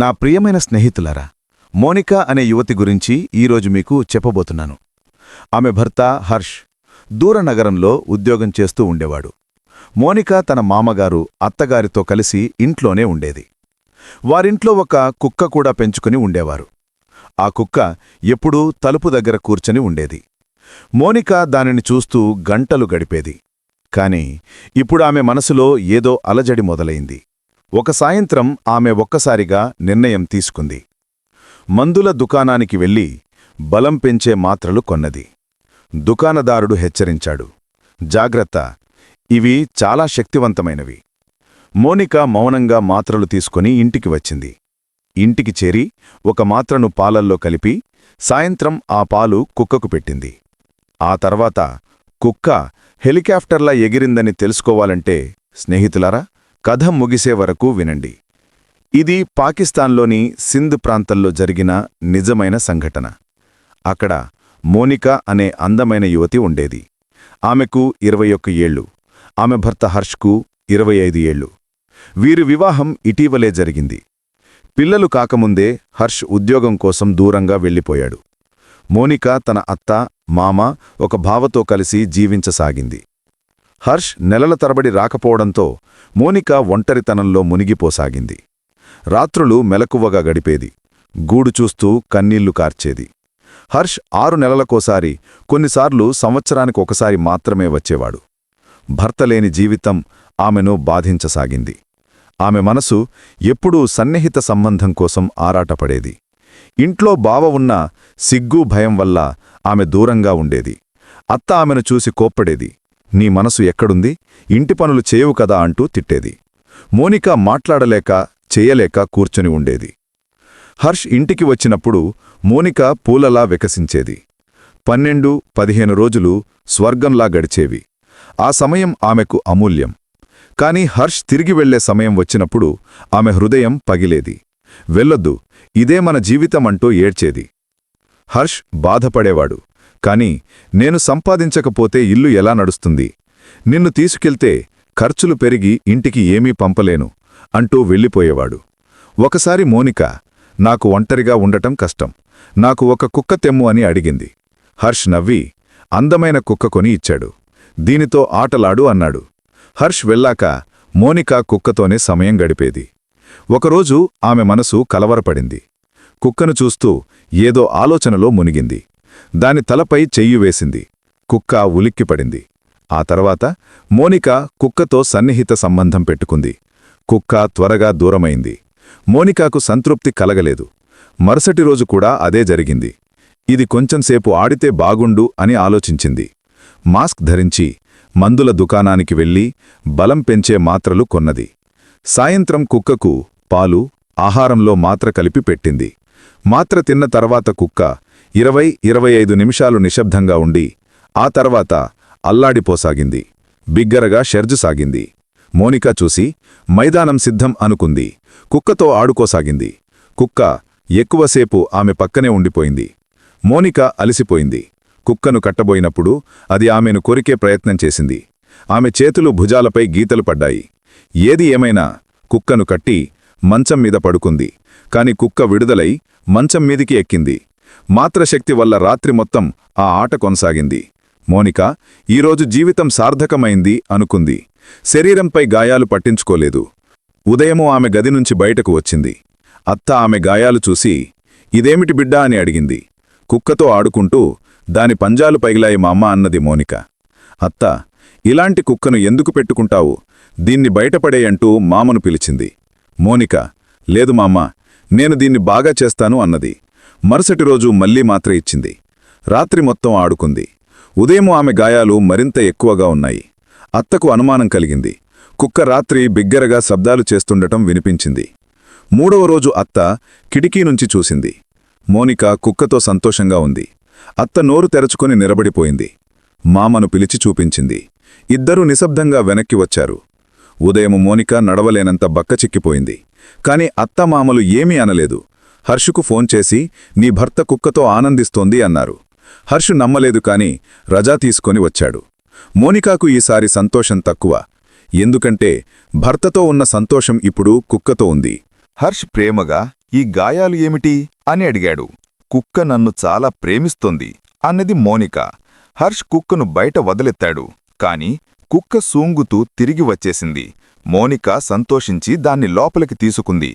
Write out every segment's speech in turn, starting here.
నా ప్రియమైన స్నేహితులారా మోనికా అనే యువతి గురించి ఈరోజు మీకు చెప్పబోతున్నాను. ఆమె భర్త హర్ష్ దూర నగరంలో ఉద్యోగం చేస్తూ ఉండేవాడు. మోనికా తన మామగారు అత్తగారితో కలిసి ఇంట్లోనే ఉండేది. వారింట్లో ఒక కుక్క కూడా పెంచుకుని ఉండేవారు. ఆ కుక్క ఎప్పుడూ తలుపు దగ్గర కూర్చొని ఉండేది. మోనికా దానిని చూస్తూ గంటలు గడిపేది. కాని ఇప్పుడు ఆమె మనసులో ఏదో అలజడి మొదలైంది. ఒక సాయంత్రం ఆమె ఒక్కసారిగా నిర్ణయం తీసుకుంది. మందుల దుకాణానికి వెళ్ళి బలం పెంచే మాత్రలు కొన్నది. దుకాణదారుడు హెచ్చరించాడు. జాగ్రత్త ఇవి చాలా శక్తివంతమైనవి. మోనిక మౌనంగా మాత్రలు తీసుకుని ఇంటికి వచ్చింది. ఇంటికి చేరి ఒక మాత్రను పాలల్లో కలిపి సాయంత్రం ఆ పాలు కుక్కకు పెట్టింది. ఆ తర్వాత కుక్క హెలికాప్టర్లా ఎగిరిందని తెలుసుకోవాలంటే స్నేహితులారా కథ ముగిసే వరకు వినండి. ఇది పాకిస్తాన్లోని సింధ్ ప్రాంతంలో జరిగిన నిజమైన సంఘటన. అక్కడ మోనికా అనే అందమైన యువతి ఉండేది. ఆమెకు ఇరవై ఒక్క ఏళ్ళు ఆమె భర్త హర్ష్కు ఇరవై ఐదు ఏళ్ళు. వీరి వివాహం ఇటీవలే జరిగింది. పిల్లలు కాకముందే హర్ష్ ఉద్యోగం కోసం దూరంగా వెళ్ళిపోయాడు. మోనికా తన అత్త మామ ఒక భావతో కలిసి జీవించసాగింది. హర్ష్ నెలల తరబడి రాకపోవడంతో మోనిక ఒంటరితనంలో మునిగిపోసాగింది. రాత్రులు మెలకువగా గడిపేది. గూడు చూస్తూ కన్నీళ్ళు కార్చేది. హర్ష్ ఆరు నెలలకోసారి కొన్నిసార్లు సంవత్సరానికి ఒకసారి మాత్రమే వచ్చేవాడు. భర్తలేని జీవితం ఆమెను బాధించసాగింది. ఆమె మనసు ఎప్పుడూ సన్నిహిత సంబంధం కోసం ఆరాటపడేది. ఇంట్లో బావ ఉన్న సిగ్గు భయం వల్ల ఆమె దూరంగా ఉండేది. అత్త ఆమెను చూసి కోప్పడేది. నీ మనసు ఎక్కడుంది? ఇంటి పనులు చేయవు కదా అంటూ తిట్టేది. మోనిక మాట్లాడలేక చేయలేక కూర్చొని ఉండేది. హర్ష్ ఇంటికి వచ్చినప్పుడు మోనిక పూలలా వికసించేది. పన్నెండు పదిహేను రోజులు స్వర్గంలా గడిచేవి. ఆ సమయం ఆమెకు అమూల్యం. కాని హర్ష్ తిరిగి వెళ్ళే సమయం వచ్చినప్పుడు ఆమె హృదయం పగిలేది. వెళ్ళొద్దు ఇదే మన జీవితమంటూ ఏడ్చేది. హర్ష్ బాధపడేవాడు. కాని నేను సంపాదించకపోతే ఇల్లు ఎలా నడుస్తుంది? నిన్ను తీసుకెళ్తే ఖర్చులు పెరిగి ఇంటికి ఏమీ పంపలేను అంటూ వెళ్ళిపోయేవాడు. ఒకసారి మోనిక నాకు ఒంటరిగా ఉండటం కష్టం. నాకు ఒక కుక్క తెమ్ము అని అడిగింది. హర్ష్ నవ్వి అందమైన కుక్క కొని ఇచ్చాడు. దీనితో ఆటలాడు అన్నాడు. హర్ష్ వెళ్ళాక మోనిక కుక్కతోనే సమయం గడిపేది. ఒకరోజు ఆమె మనసు కలవరపడింది. కుక్కను చూస్తూ ఏదో ఆలోచనలో మునిగింది. దాని తలపై చెయ్యి వేసింది. కుక్క ఉలిక్కిపడింది. ఆ తర్వాత మోనిక కుక్కతో సన్నిహిత సంబంధం పెట్టుకుంది. కుక్క త్వరగా దూరమైంది. మోనికాకు సంతృప్తి కలగలేదు. మరుసటి రోజు కూడా అదే జరిగింది. ఇది కొంచెంసేపు ఆడితే బాగుండు అని ఆలోచించింది. మాస్క్ ధరించి మందుల దుకాణానికి వెళ్ళి బలం పెంచే మాత్రలు కొన్నది. సాయంత్రం కుక్కకు పాలు ఆహారంలో మాత్ర కలిపి పెట్టింది. మాత్ర తిన్న తర్వాత కుక్క ఇరవై ఇరవై ఐదు నిమిషాలు నిశ్శబ్దంగా ఉండి ఆ తర్వాత అల్లాడిపోసాగింది. బిగ్గరగా షెర్జుసాగింది మోనికా చూసి మైదానం సిద్ధం అనుకుంది. కుక్కతో ఆడుకోసాగింది. కుక్క ఎక్కువసేపు ఆమె పక్కనే ఉండిపోయింది. మోనిక అలిసిపోయింది. కుక్కను కట్టబోయినప్పుడు అది ఆమెను కొరికే ప్రయత్నం చేసింది. ఆమె చేతులు భుజాలపై గీతలు పడ్డాయి. ఏది ఏమైనా కుక్కను కట్టి మంచం మీద పడుకుంది. కాని కుక్క విడుదలై మంచం మీదికి ఎక్కింది. మాత్రశక్తి వల్ల రాత్రి మొత్తం ఆ ఆట కొనసాగింది. మోనిక ఈరోజు జీవితం సార్థకమైంది అనుకుంది. శరీరంపై గాయాలు పట్టించుకోలేదు. ఉదయము ఆమె గది నుంచి బయటకు వచ్చింది. అత్త ఆమె గాయాలు చూసి ఇదేమిటి బిడ్డా? అని అడిగింది. కుక్కతో ఆడుకుంటూ దాని పంజాలు పగిలాయి మా అమ్మ అన్నది మోనిక. అత్త ఇలాంటి కుక్కను ఎందుకు పెట్టుకుంటావు? దీన్ని బయటపడేయంటూ మామను పిలిచింది. మోనిక లేదు మామ్మ నేను దీన్ని బాగా చేస్తాను అన్నది. మరుసటి రోజు మళ్ళీ మాత్ర ఇచ్చింది. రాత్రి మొత్తం ఆడుకుంది. ఉదయం ఆమె గాయాలు మరింత ఎక్కువగా ఉన్నాయి. అత్తకు అనుమానం కలిగింది. కుక్క రాత్రి బిగ్గరగా శబ్దాలు చేస్తుండటం వినిపించింది. మూడవ రోజు అత్త కిటికీ నుంచి చూసింది. మోనిక కుక్కతో సంతోషంగా ఉంది. అత్త నోరు తెరచుకొని నిలబడిపోయింది. మామను పిలిచి చూపించింది. ఇద్దరూ నిశ్శబ్దంగా వెనక్కి వచ్చారు. ఉదయం మోనిక నడవలేనంత బక్కచిక్కిపోయింది. కాని అత్తమామలు ఏమీ అనలేదు. హర్షుకు ఫోన్ చేసి నీ భర్త కుక్కతో ఆనందిస్తోంది అన్నారు. హర్షు నమ్మలేదు కాని రజా తీసుకొని వచ్చాడు. మోనికాకు ఈసారి సంతోషం తక్కువ. ఎందుకంటే భర్తతో ఉన్న సంతోషం ఇప్పుడు కుక్కతో ఉంది. హర్ష్ ప్రేమగా ఈ గాయాలు ఏమిటి? అని అడిగాడు. కుక్క నన్ను చాలా ప్రేమిస్తోంది అన్నది మోనిక. హర్ష్ కుక్కను బయట వదిలెత్తాడు. కాని కుక్క సూంగుతూ తిరిగి వచ్చేసింది. మోనిక సంతోషించి దాన్ని లోపలికి తీసుకుంది.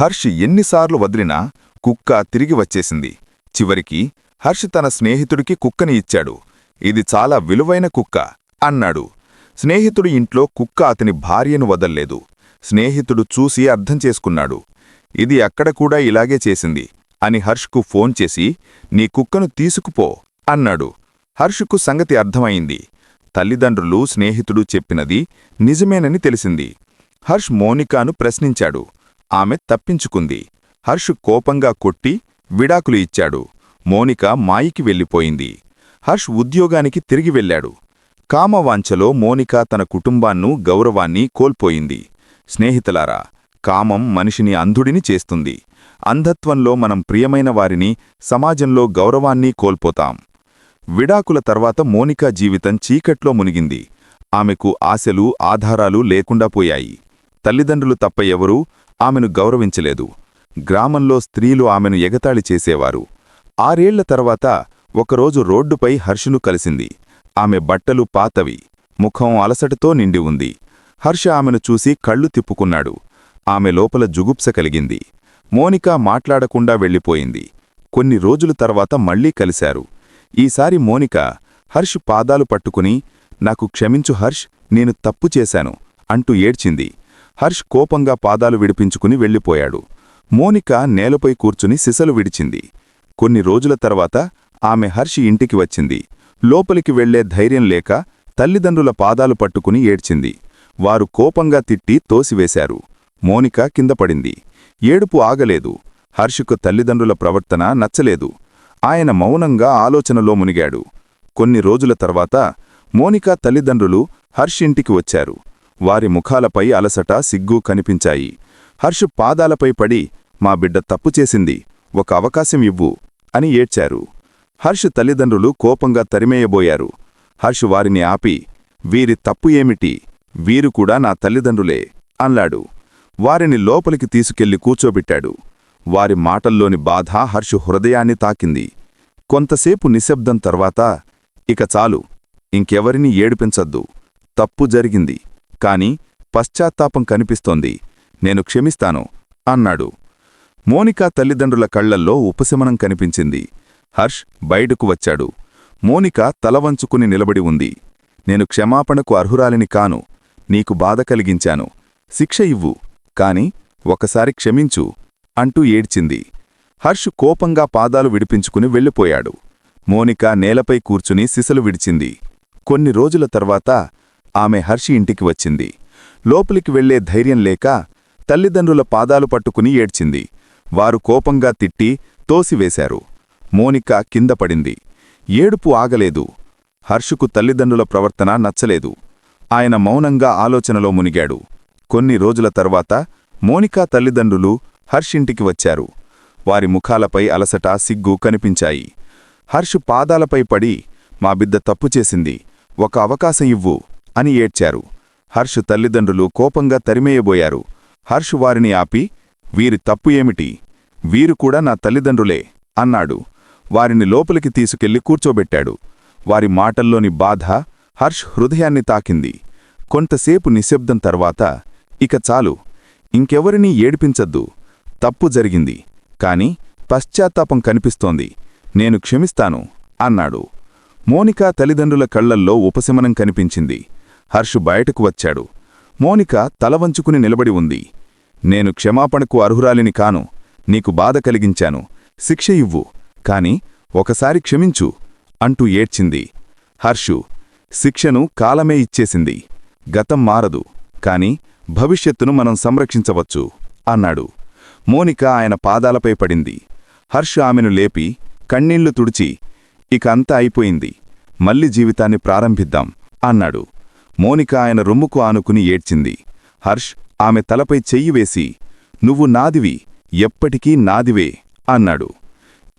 హర్ష్ ఎన్నిసార్లు వదిలినా కుక్క తిరిగి వచ్చేసింది. చివరికి హర్ష్ తన స్నేహితుడికి కుక్కని ఇచ్చాడు. ఇది చాలా విలువైన కుక్క అన్నాడు. స్నేహితుడి ఇంట్లో కుక్క అతని భార్యను వదల్లేదు. స్నేహితుడు చూసి అర్థం చేసుకున్నాడు. ఇది అక్కడ కూడా ఇలాగే చేసింది అని హర్ష్కు ఫోన్ చేసి నీ కుక్కను తీసుకుపో అన్నాడు. హర్షుకు సంగతి అర్థమైంది. తల్లిదండ్రులు స్నేహితుడు చెప్పినది నిజమేనని తెలిసింది. హర్ష్ మోనికాను ప్రశ్నించాడు. ఆమె తప్పించుకుంది. హర్ష్ కోపంగా కొట్టి విడాకులు ఇచ్చాడు. మోనిక మాయికి వెళ్ళిపోయింది. హర్ష్ ఉద్యోగానికి తిరిగి వెళ్ళాడు. కామవాంఛలో మోనిక తన కుటుంబాన్నూ గౌరవాన్ని కోల్పోయింది. స్నేహితులారా కామం మనిషిని అంధుడిని చేస్తుంది. అంధత్వంలో మనం ప్రియమైన వారిని సమాజంలో గౌరవాన్ని కోల్పోతాం. విడాకుల తర్వాత మోనికా జీవితం చీకట్లో మునిగింది. ఆమెకు ఆశలు ఆధారాలు లేకుండా పోయాయి. తల్లిదండ్రులు తప్ప ఎవరూ ఆమెను గౌరవించలేదు. గ్రామంలో స్త్రీలు ఆమెను ఎగతాళి చేసేవారు. ఆరేళ్ళ తర్వాత ఒకరోజు రోడ్డుపై హర్షును కలిసింది. ఆమె బట్టలు పాతవి ముఖం అలసటతో నిండి ఉంది. హర్ష ఆమెను చూసి కళ్ళు తిప్పుకున్నాడు. ఆమె లోపల జుగుప్స కలిగింది. మోనికా మాట్లాడకుండా వెళ్ళిపోయింది. కొన్ని రోజుల తర్వాత మళ్ళీ కలిశారు. ఈసారి మోనిక హర్ష్ పాదాలు పట్టుకుని నాకు క్షమించు హర్ష్ నేను తప్పు చేశాను అంటూ ఏడ్చింది. హర్ష్ కోపంగా పాదాలు విడిపించుకుని వెళ్ళిపోయాడు. మోనిక నేలపై కూర్చుని సిసలు విడిచింది. కొన్ని రోజుల తర్వాత ఆమె హర్షి ఇంటికి వచ్చింది. లోపలికి వెళ్ళే ధైర్యం లేక తల్లిదండ్రుల పాదాలు పట్టుకుని ఏడ్చింది. వారు కోపంగా తిట్టి తోసివేశారు. మోనిక కిందపడింది ఏడుపు ఆగలేదు. హర్షుకు తల్లిదండ్రుల ప్రవర్తన నచ్చలేదు. ఆయన మౌనంగా ఆలోచనలో మునిగాడు. కొన్ని రోజుల తర్వాత మోనికా తల్లిదండ్రులు హర్ష్ ఇంటికి వచ్చారు. వారి ముఖాలపై అలసట సిగ్గు కనిపించాయి. హర్ష్ పాదాలపై పడి మా బిడ్డ తప్పు చేసింది ఒక అవకాశం ఇవ్వు అని ఏడ్చారు. హర్ష్ తల్లిదండ్రులు కోపంగా తరిమేయబోయారు. హర్ష్ వారిని ఆపి వీరి తప్పు ఏమిటి? వీరు కూడా నా తల్లిదండ్రులే అన్నాడు. వారిని లోపలికి తీసుకెళ్ళి కూర్చోబెట్టాడు. వారి మాటల్లోని బాధ హర్షు హృదయాన్ని తాకింది. కొంతసేపు నిశ్శబ్దం తర్వాత ఇక చాలు ఇంకెవరినీ ఏడిపించద్దు తప్పు జరిగింది కాని పశ్చాత్తాపం కనిపిస్తోంది. నేను క్షమిస్తాను అన్నాడు. మోనికా తల్లిదండ్రుల కళ్ళల్లో ఉపశమనం కనిపించింది. హర్ష్ బయటకు వచ్చాడు. మోనిక తలవంచుకుని నిలబడి ఉంది. నేను క్షమాపణకు అర్హురాలిని కాను. నీకు బాధ కలిగించాను. శిక్ష ఇవ్వు. కాని ఒకసారి క్షమించు అంటూ ఏడ్చింది. హర్ష్ కోపంగా పాదాలు విడిపించుకుని వెళ్ళిపోయాడు. మోనిక నేలపై కూర్చుని సిసలు విడిచింది. కొన్ని రోజుల తర్వాత ఆమె హర్షి ఇంటికి వచ్చింది. లోపలికి వెళ్ళే ధైర్యం లేక తల్లిదండ్రుల పాదాలు పట్టుకుని ఏడ్చింది. వారు కోపంగా తిట్టి తోసివేశారు. మోనిక కింద పడింది. ఏడుపు ఆగలేదు. హర్షుకు తల్లిదండ్రుల ప్రవర్తన నచ్చలేదు. ఆయన మౌనంగా ఆలోచనలో మునిగాడు. కొన్ని రోజుల తర్వాత మోనికా తల్లిదండ్రులు హర్షింటికి వచ్చారు. వారి ముఖాలపై అలసట సిగ్గు కనిపించాయి. హర్షు పాదాలపై పడి మా బిడ్డ తప్పు చేసింది. ఒక అవకాశం ఇవ్వు. అని ఏడ్చారు. హర్ష్ తల్లిదండ్రులు కోపంగా తరిమేయబోయారు. హర్ష్ వారిని ఆపి వీరి తప్పు ఏమిటి? వీరు కూడా నా తల్లిదండ్రులే అన్నాడు. వారిని లోపలికి తీసుకెళ్ళి కూర్చోబెట్టాడు. వారి మాటల్లోని బాధ హర్ష్ హృదయాన్ని తాకింది. కొంతసేపు నిశ్శబ్దం తర్వాత ఇక చాలు. ఇంకెవరినీ ఏడిపించద్దు. తప్పు జరిగింది. కాని పశ్చాత్తాపం కనిపిస్తోంది. నేను క్షమిస్తాను అన్నాడు. మోనికా తల్లిదండ్రుల కళ్ళల్లో ఉపశమనం కనిపించింది. హర్ష్ బయటకు వచ్చాడు. మోనిక తలవంచుకుని నిలబడి ఉంది. నేను క్షమాపణకు అర్హురాలిని కాను. నీకు బాధ కలిగించాను. శిక్ష ఇవ్వు. కాని ఒకసారి క్షమించు అంటూ ఏడ్చింది. హర్షు శిక్షను కాలమే ఇచ్చేసింది. గతం మారదు. కాని భవిష్యత్తును మనం సంరక్షించవచ్చు అన్నాడు. మోనిక ఆయన పాదాలపై పడింది. హర్షు ఆమెను లేపి కన్నీళ్ళు తుడిచి ఇక అంతా అయిపోయింది. మళ్ళీ జీవితాన్ని ప్రారంభిద్దాం అన్నాడు. మోనిక ఆయన రొమ్ముకు ఆనుకుని ఏడ్చింది. హర్ష్ ఆమె తలపై చెయ్యి వేసి నువ్వు నాదివి ఎప్పటికీ నాదివే అన్నాడు.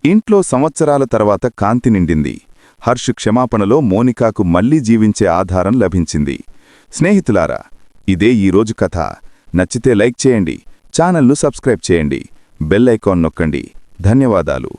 ఇంట్లో సంవత్సరాల తర్వాత కాంతి నిండింది. హర్ష్ క్షమాపణలో మోనికాకు మళ్ళీ జీవించే ఆధారం లభించింది. స్నేహితులారా ఇదే ఈరోజు కథ. నచ్చితే లైక్ చేయండి ఛానల్ను సబ్స్క్రైబ్ చేయండి బెల్ ఐకాన్ నొక్కండి. ధన్యవాదాలు.